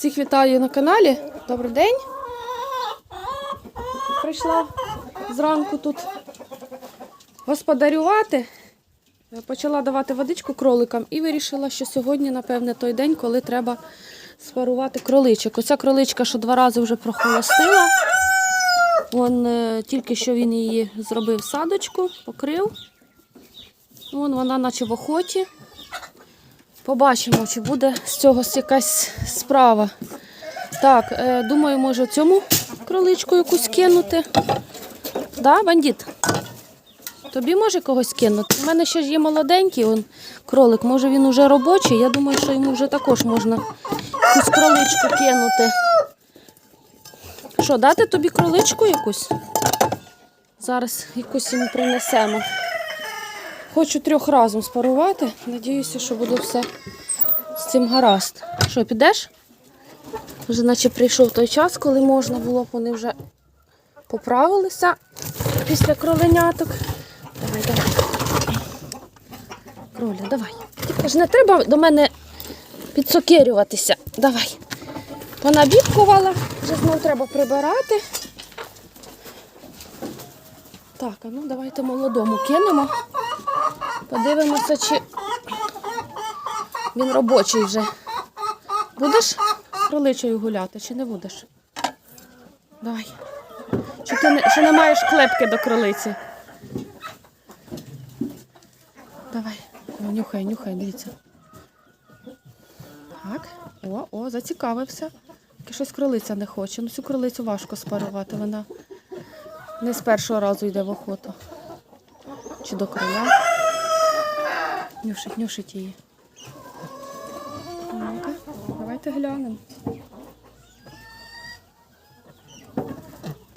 Всіх вітаю на каналі. Добрий день. Прийшла зранку тут господарювати. Почала давати водичку кроликам і вирішила, що сьогодні, напевне, той день, коли треба спарувати кроличок. Оця кроличка, що два рази вже прохолостила. Вон, е, тільки що він її зробив садочку, покрив. Вон вона наче в охоті. Побачимо, чи буде з цього якась справа. Так, е, думаю, може цьому кроличку якусь кинути. Да, бандит? Тобі може когось кинути? У мене ще ж є молоденький он, кролик, може він уже робочий. Я думаю, що йому вже також можна якусь кроличку кинути. Що, дати тобі кроличку якусь? Зараз якусь йому принесемо. Хочу трьох разом спарувати. Надіюся, що буде все з цим гаразд. Що, підеш? Вже наче прийшов той час, коли можна було б, вони вже поправилися після кроленяток. Давай, давай. Кроля, давай. Тільки ж не треба до мене підсокирюватися. Давай. Понабібкувала, вже знов треба прибирати. Так, а ну давайте молодому кинемо. Подивимося, чи він робочий вже. Будеш кроличою гуляти чи не будеш? Давай. Чи ти не, чи не маєш клепки до кролиці? Давай. Нюхай, нюхай, дивіться. Так. О, о, зацікавився. Щось кролиця не хоче. Ну цю кролицю важко спарувати. Вона не з першого разу йде в охоту. Чи до кроля. Нюшить, нюшить її. Ну-ка, давайте глянемо.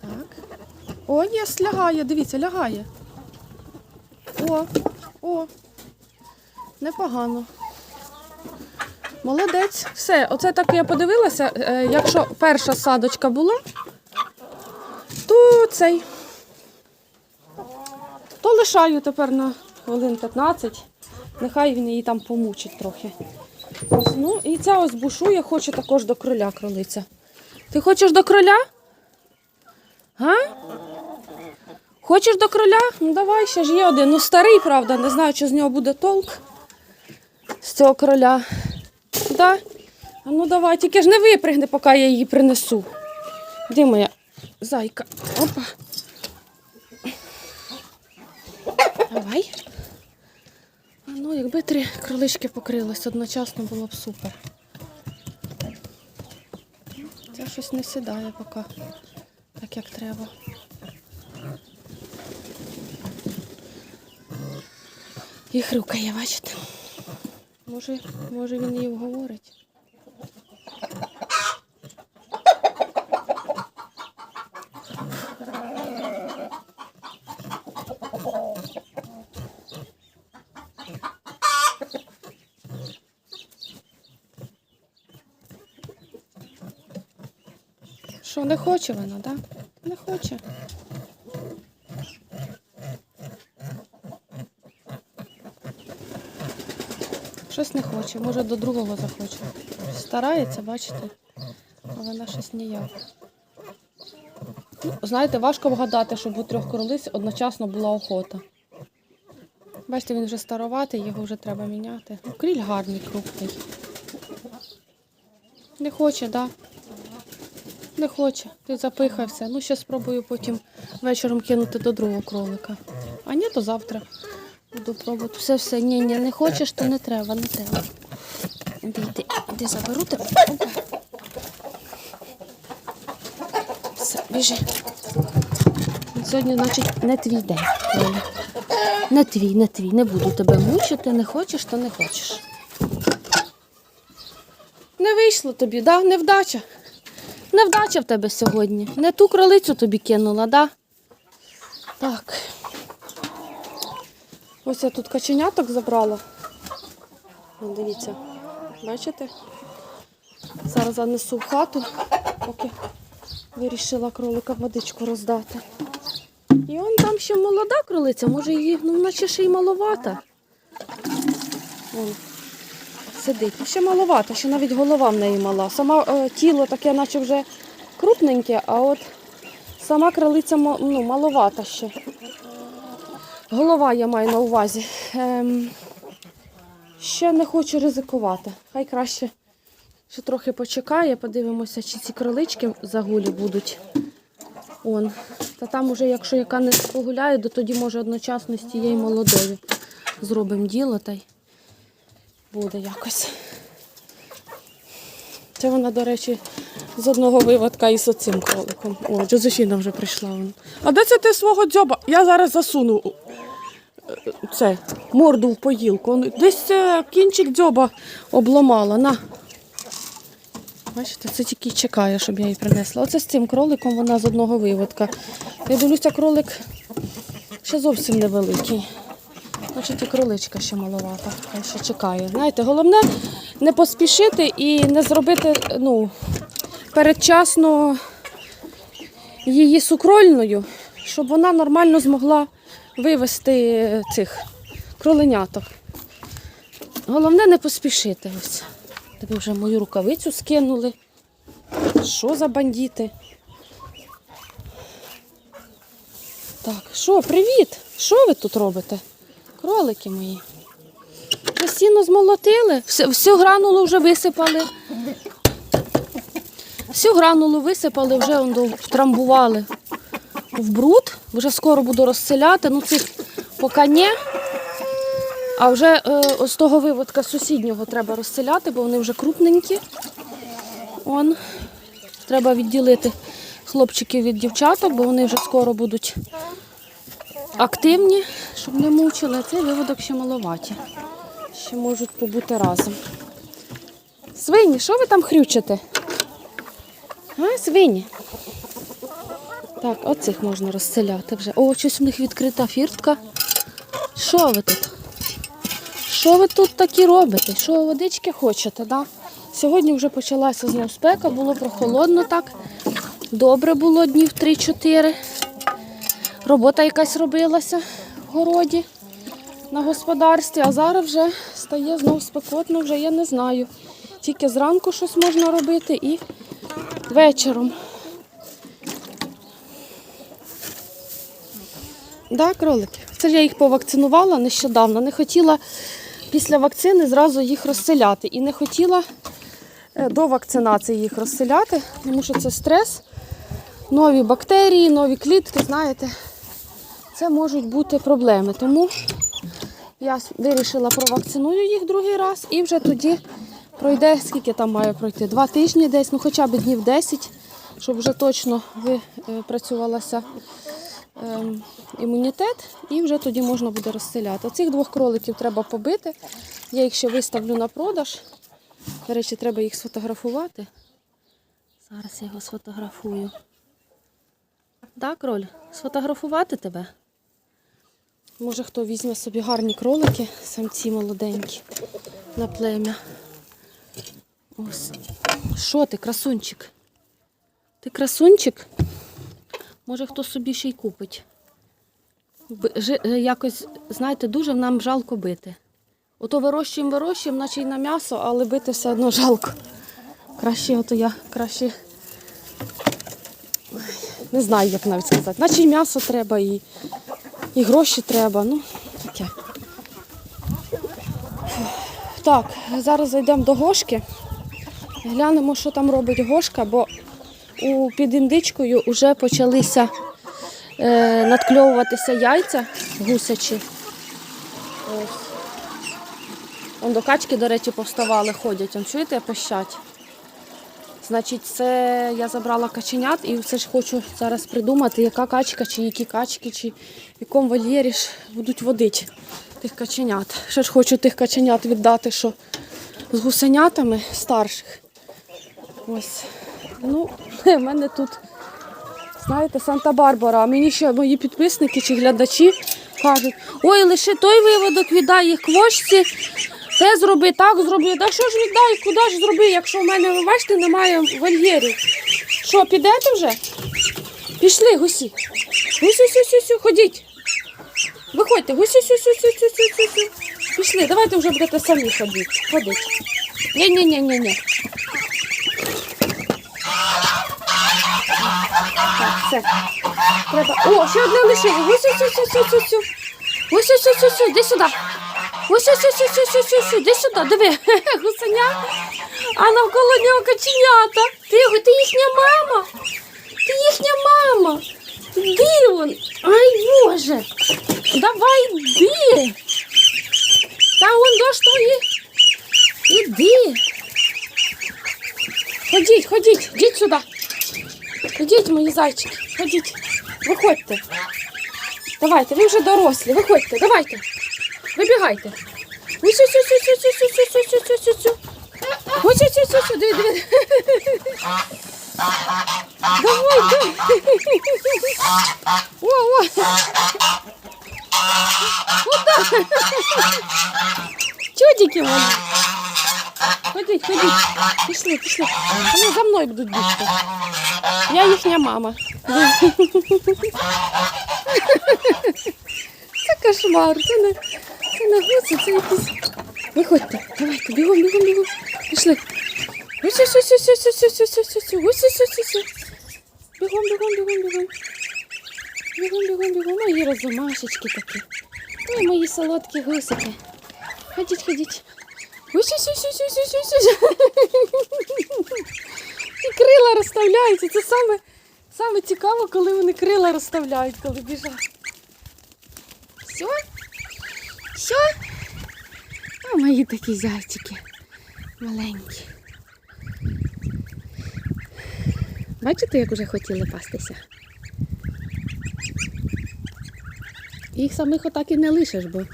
Так. О, ні, лягає, дивіться, лягає. О, о. Непогано. Молодець. Все, оце так я подивилася. е, Якщо перша садочка була, то цей. То лишаю тепер на хвилин 15. Нехай він її там помучить трохи. Ось, ну, і ця ось бушує, хоче також до кроля кролиця. Ти хочеш до кроля? Га? Хочеш до кроля? Ну давай, ще ж є один. Ну старий, правда, не знаю, чи з нього буде толк. З цього кроля. Да? А ну давай, тільки ж не випригни, поки я її принесу. Де моя зайка? Опа. Давай. Ну, якби три кролички покрились одночасно, було б супер. Це щось не сідає поки, так як треба. Їх рукає, бачите? Може, може він її вговорить. Що, не хоче вона, так? Не хоче. Щось не хоче, може до другого захоче. Старається, бачите, а вона щось ніяк. Ну, знаєте, важко вгадати, щоб у трьох кролиць одночасно була охота. Бачите, він вже староватий, його вже треба міняти. Ну, кріль гарний, крупний. Не хоче, так? Да? Не хоче. Ти запихався. Ну, ще спробую потім вечором кинути до другого кролика. А ні, то завтра. Буду пробувати. Все, все, ні, ні, не хочеш, то не треба, не треба. Іди, іди, іди заберу тебе. Все, біжи. Сьогодні, значить, не твій день. Не твій, не твій. Не буду тебе мучити, не хочеш, то не хочеш. Не вийшло тобі, да? Невдача. Невдача в тебе сьогодні. Не ту кролицю тобі кинула, да? Так. Ось я тут каченяток забрала. Дивіться, бачите? Зараз занесу в хату, поки вирішила кролика водичку роздати. І он там ще молода кролиця, може її, ну наче ще й маловата. Вон. Сидить. Ще маловато, ще навіть голова в неї мала. Сама е, тіло таке, наче вже крупненьке, а от сама крилиця ну, маловата ще. Голова я маю на увазі. Ем, ще не хочу ризикувати. Хай краще ще трохи почекає, подивимося, чи ці кролички загулі будуть. Он. Та там уже, якщо яка не погуляє, то тоді може одночасно з тією молодою зробимо діло та й буде якось. Це вона, до речі, з одного виводка і з оцим кроликом. О, Джозефіна вже прийшла. А де це ти свого дзьоба? Я зараз засуну е, це, морду в поїлку. Десь е, кінчик дзьоба обламала. На. Бачите, це тільки чекає, щоб я її принесла. Оце з цим кроликом вона з одного виводка. Я дивлюся, кролик ще зовсім невеликий. Значить, і кроличка ще маловата, ще чекає. Знаєте, головне не поспішити і не зробити ну, передчасно її сукрольною, щоб вона нормально змогла вивести цих кроленяток. Головне не поспішити. Ось. Тобі вже мою рукавицю скинули. Що за бандити? Так, що, привіт! Що ви тут робите? Кролики мої. Ви сіно змолотили, всю гранулу вже висипали. Всю гранулу висипали, вже втрамбували в бруд. Вже скоро буду розселяти. Ну, цих поки ні. А вже е, з того виводка сусіднього треба розселяти, бо вони вже крупненькі. Он. Треба відділити хлопчиків від дівчаток, бо вони вже скоро будуть активні, щоб не мучили. А цей виводок ще маловаті. Ще можуть побути разом. Свині, що ви там хрючите? А, свині. Так, оцих можна розселяти вже. О, щось у них відкрита фіртка. Що ви тут? Що ви тут такі робите? Що водички хочете, да? Сьогодні вже почалася знов спека, було прохолодно так. Добре було днів 3-4. Робота якась робилася в городі на господарстві, а зараз вже стає знов спекотно, вже я не знаю. Тільки зранку щось можна робити і вечором. Да, кролики. Це я їх повакцинувала нещодавно. Не хотіла після вакцини зразу їх розселяти. І не хотіла е, до вакцинації їх розселяти, тому що це стрес, нові бактерії, нові клітки, знаєте, це можуть бути проблеми. Тому я вирішила провакциную їх другий раз і вже тоді пройде, скільки там має пройти? Два тижні десь, ну хоча б днів 10, щоб вже точно випрацювалася ем, імунітет, і вже тоді можна буде розселяти. Цих двох кроликів треба побити. Я їх ще виставлю на продаж. До речі, треба їх сфотографувати. Зараз я його сфотографую. Так, кроль, сфотографувати тебе? Може, хто візьме собі гарні кролики, самці молоденькі на плем'я. Ось. Що ти, красунчик? Ти красунчик? Може, хто собі ще й купить. Е, Якось, знаєте, дуже нам жалко бити. Ото вирощуємо, вирощуємо, наче й на м'ясо, але бити все одно жалко. Краще, ото я краще. Не знаю, як навіть сказати. Наче й м'ясо треба, і, і гроші треба. Ну, таке. Так, зараз зайдемо до Гошки. Глянемо, що там робить Гошка, бо у, під індичкою вже почалися е, надкльовуватися яйця гусячі. Ось. Вон до качки, до речі, повставали, ходять. Он, чуєте, пищать. Значить, це я забрала каченят і все ж хочу зараз придумати, яка качка, чи які качки, чи в якому вольєрі ж будуть водити тих каченят. Ще ж хочу тих каченят віддати, що з гусенятами старших. Ось. Ну, в мене тут, знаєте, Санта-Барбара. Мені ще мої підписники чи глядачі кажуть, ой, лише той виводок віддай їх квочці, те зроби, так зроби. Та що ж віддай, куди ж зроби, якщо в мене, ви бачите, немає вольєрів. Що, підете вже? Пішли, гусі. Гусі, сю, сю, сю, ходіть. Виходьте, гусі, сю, сю, сю, сю, сю, сю, сю. Пішли, давайте вже будете самі ходити. Ходить. Ні-ні-ні-ні-ні. Так, все. Треба. О, ще одне ось ось ось ось ось. ось. Ось ось ось ось, ось, іди сюди. Ось ось ось ось ось ось ось, іди сюди, диви, гусеня, а навколо нього каченята. Ти, ти їхня мама. Ти їхня мама. Де он? Ай, Боже. Давай йди. Та он дощ твої. Іди. Ходіть, ходіть, ідіть сюди. Ходіть, мої зайчики, ходіть. Виходьте. Давайте, ви вже дорослі, виходьте, давайте. Вибігайте. Ось ось ось ось ось ось ось ось ось ось ось ось. Ось ось ось ось. Давай, давай. О, о. Чудики вони. Ходіть, ходіть. Пішли, пішли. Вони за мною будуть бігти. Я їхня мама. Це кошмар, це не, це не гуси, це якісь. Виходьте, давайте, бігом, бігом, бігом. Пішли. Ось, ось, ось, ось, ось, ось, ось, ось, ось, ось, ось, ось, ось. Бігом, бігом, бігом, бігом. Бігом, бігом, бігом. Мої розумашечки такі. Ой, мої солодкі гусики. Ходіть, ходіть. Ось, ось, ось, ось, ось, ось, ось. І крила розставляються. Це саме, саме цікаво, коли вони крила розставляють, коли біжать. Все? Все? Мої такі зайчики. Маленькі. Бачите, як уже хотіли пастися? Їх самих отак і не лишиш, бо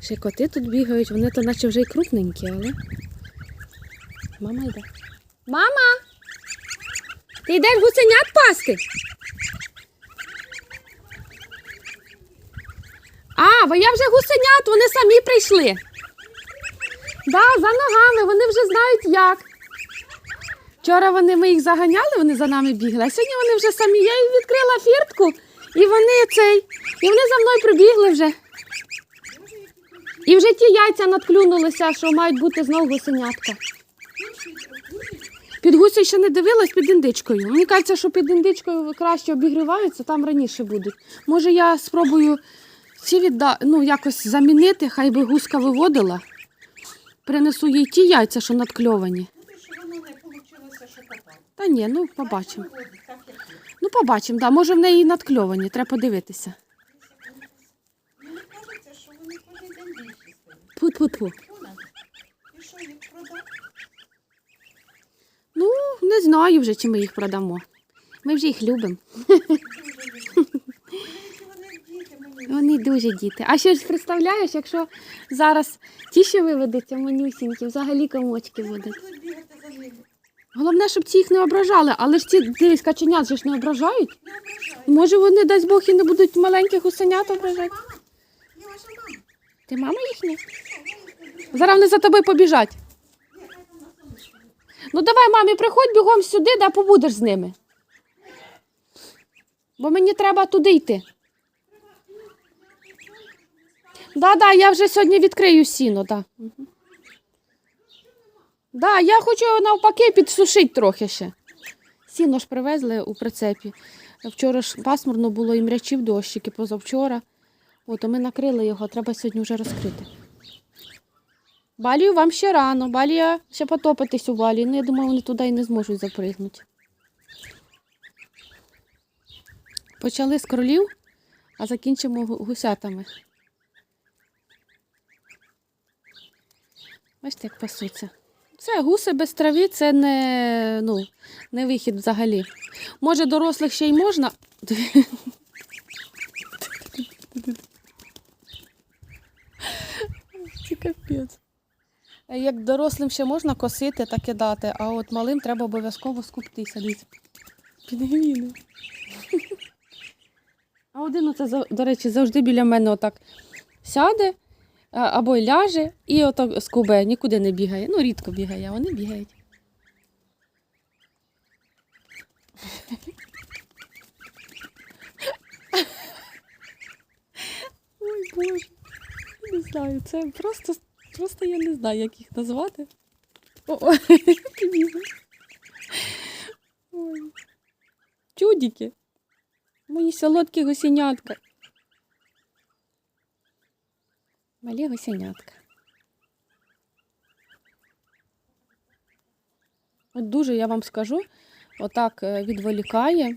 ще коти тут бігають, вони то наче вже й крупненькі, але. Мама йде. Мама! Ти йдеш гусенят пасти? А, бо я вже гусенят, вони самі прийшли. Да, за ногами, вони вже знають як. Вчора вони ми їх заганяли, вони за нами бігли, а сьогодні вони вже самі. Я їм відкрила фіртку, і вони цей. І вони за мною прибігли вже. І вже ті яйця надклюнулися, що мають бути знову гусенятка. Під гусею ще не дивилась під індичкою. Мені кажеться, що під індичкою краще обігріваються, там раніше будуть. Може, я спробую ці відда... ну, якось замінити, хай би гуска виводила. Принесу їй ті яйця, що надкльовані. Та ні, ну побачимо. Ну, побачимо, да. може в неї надкльовані, треба подивитися. Мені кажеться, що вони кожен день більші. Пу-пу-пу. І що, їх продати? Ну, не знаю вже, чи ми їх продамо. Ми вже їх любимо. Вони дуже діти. А ще ж представляєш, якщо зараз ті, що виведуться, манюсінькі, взагалі комочки будуть. Головне, щоб ці їх не ображали, але ж ці дивись, каченят же ж не ображають. Може, вони, дасть Бог, і не будуть маленьких гусенят ображати. Ти мама їхня? Зараз вони за тобою побіжать. Ну давай, мамі, приходь бігом сюди, да побудеш з ними. Бо мені треба туди йти. Да, да, я вже сьогодні відкрию сіно, да. Мгм. Да, я хочу навпаки підсушити трохи ще. Сіно ж привезли у прицепі. Вчора ж пасмурно було і мрячів дощики позавчора. От, а ми накрили його, треба сьогодні вже розкрити. Балію вам ще рано, балія ще потопитись у балі. Ну, я думаю, вони туди і не зможуть запригнути. Почали з кролів, а закінчимо гусятами. Бачите, як пасуться. Це гуси без трави, це не, ну, не вихід взагалі. Може, дорослих ще й можна. Це капець. Як дорослим ще можна косити та кидати, а от малим треба обов'язково скуптися. Підгвіни. А один оце, до речі, завжди біля мене отак сяде або й ляже і отак скубе, нікуди не бігає. Ну, рідко бігає, а вони бігають. Ой, Боже. не знаю, це просто, просто я не знаю, як їх назвати. О. Ой. Чудики. Мої солодкі гусенятка. Малі гусенятка. От дуже я вам скажу, отак е, відволікає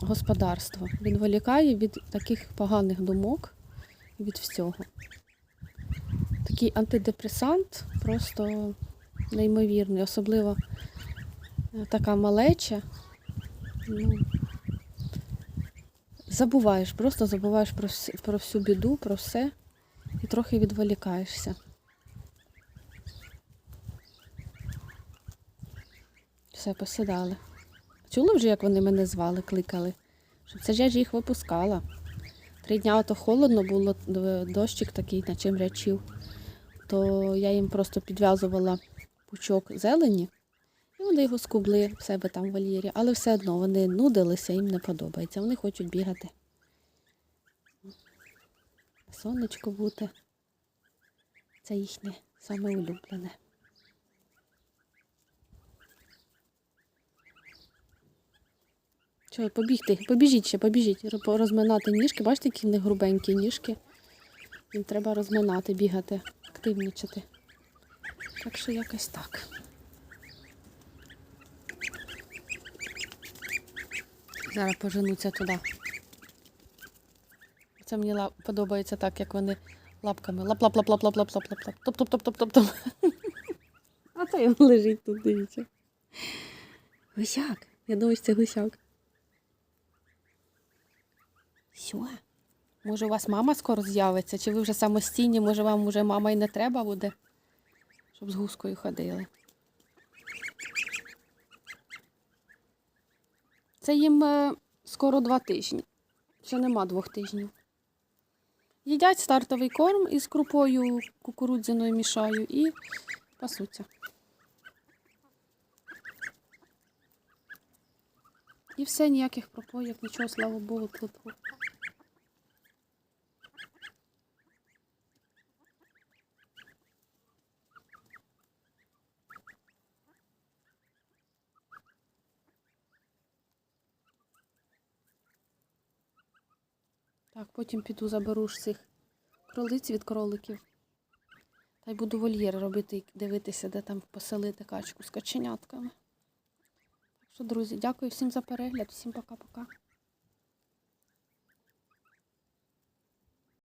господарство, відволікає від таких поганих думок, від всього. Такий антидепресант просто неймовірний, особливо е, така малеча. Ну, забуваєш, просто забуваєш про, про всю біду, про все і трохи відволікаєшся. Все, посідали. Чули вже, як вони мене звали, кликали? Щоб це ж я ж їх випускала. Три дня ото холодно було, дощик такий, наче мрячів. То я їм просто підв'язувала пучок зелені, і вони його скубли в себе там в вольєрі. Але все одно вони нудилися, їм не подобається. Вони хочуть бігати. Сонечко бути. Це їхнє саме улюблене. Що, побігти? Побіжіть ще, побіжіть, ро- розминати ніжки. Бачите, які в них грубенькі ніжки. Їм треба розминати, бігати, активнічати. Так що якось так. Зараз поженуться туди. Це мені подобається так, як вони лапками лап лап лап лап лап лап лап лап лап топ топ топ топ топ топ А то він лежить тут, дивіться. Гусяк. Я думаю, що це гусяк. Що? Може, у вас мама скоро з'явиться, чи ви вже самостійні, може вам вже мама і не треба буде, щоб з гускою ходили. Це їм е, скоро два тижні. Ще нема двох тижнів. Їдять стартовий корм із крупою кукурудзяною мішаю і пасуться. І все, ніяких пропоїв, нічого, слава Богу, плитку. Так, потім піду заберу ж цих кролиць від кроликів. Та й буду вольєр робити і дивитися, де там поселити качку з каченятками. Так що, друзі, дякую всім за перегляд, всім пока-пока.